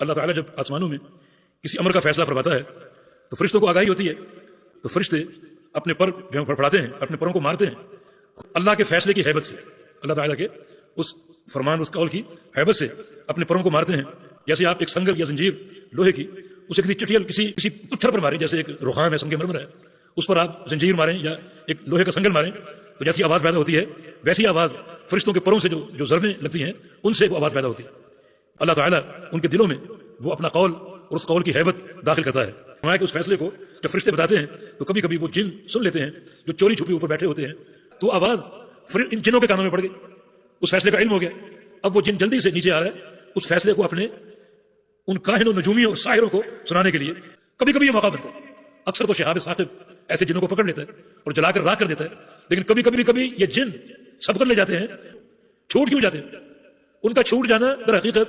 अल्लाह ताला जब आसमानों में किसी अमर का फैसला फरमाता है तो फरिश्तों को आगाही होती है। तो फरिश्ते अपने पर जो फड़फड़ाते हैं, अपने परों को मारते हैं। अल्लाह के फैसले की हैबत से, अल्लाह ताला के उस फरमान, उस कौल की हैबत से अपने परों को मारते हैं। जैसे आप एक संगल या जंजीर लोहे की, उसे किसी चटियल, किसी किसी पत्थर पर मारें, जैसे एक रुखाम है, संगे मरमर है, उस पर आप जंजीर मारें या एक लोहे का संगल मारें तो जैसी आवाज़ पैदा होती है, वैसी आवाज़ फरिश्तों के परों से जो जो जरबें लगती हैं, उनसे वो आवाज़ पैदा होती है। अल्लाह ताला उनके दिलों में वो अपना कौल और उस कौल की हैबत दाखिल करता है। हमारे उस फैसले को जब फरिश्ते बताते हैं तो कभी कभी वो जिन सुन लेते हैं, जो चोरी छुपी ऊपर बैठे होते हैं तो आवाज़ फिर इन जिनों के कानों में पड़ गई। उस फैसले का इल्म हो गया। अब वो जिन जल्दी से नीचे आ रहा है, उस फैसले को अपने उन काहिनों, नजूमियों और शायरों को सुनाने के लिए कभी कभी ये मौका बनता है। अक्सर तो शहाब साकिब ऐसे जिनों को पकड़ लेता है और जलाकर राख कर देता है, लेकिन कभी कभी कभी ये जिन सब कर ले जाते हैं छूट क्यों जाते हैं? उनका छूट जाना दर हकीकत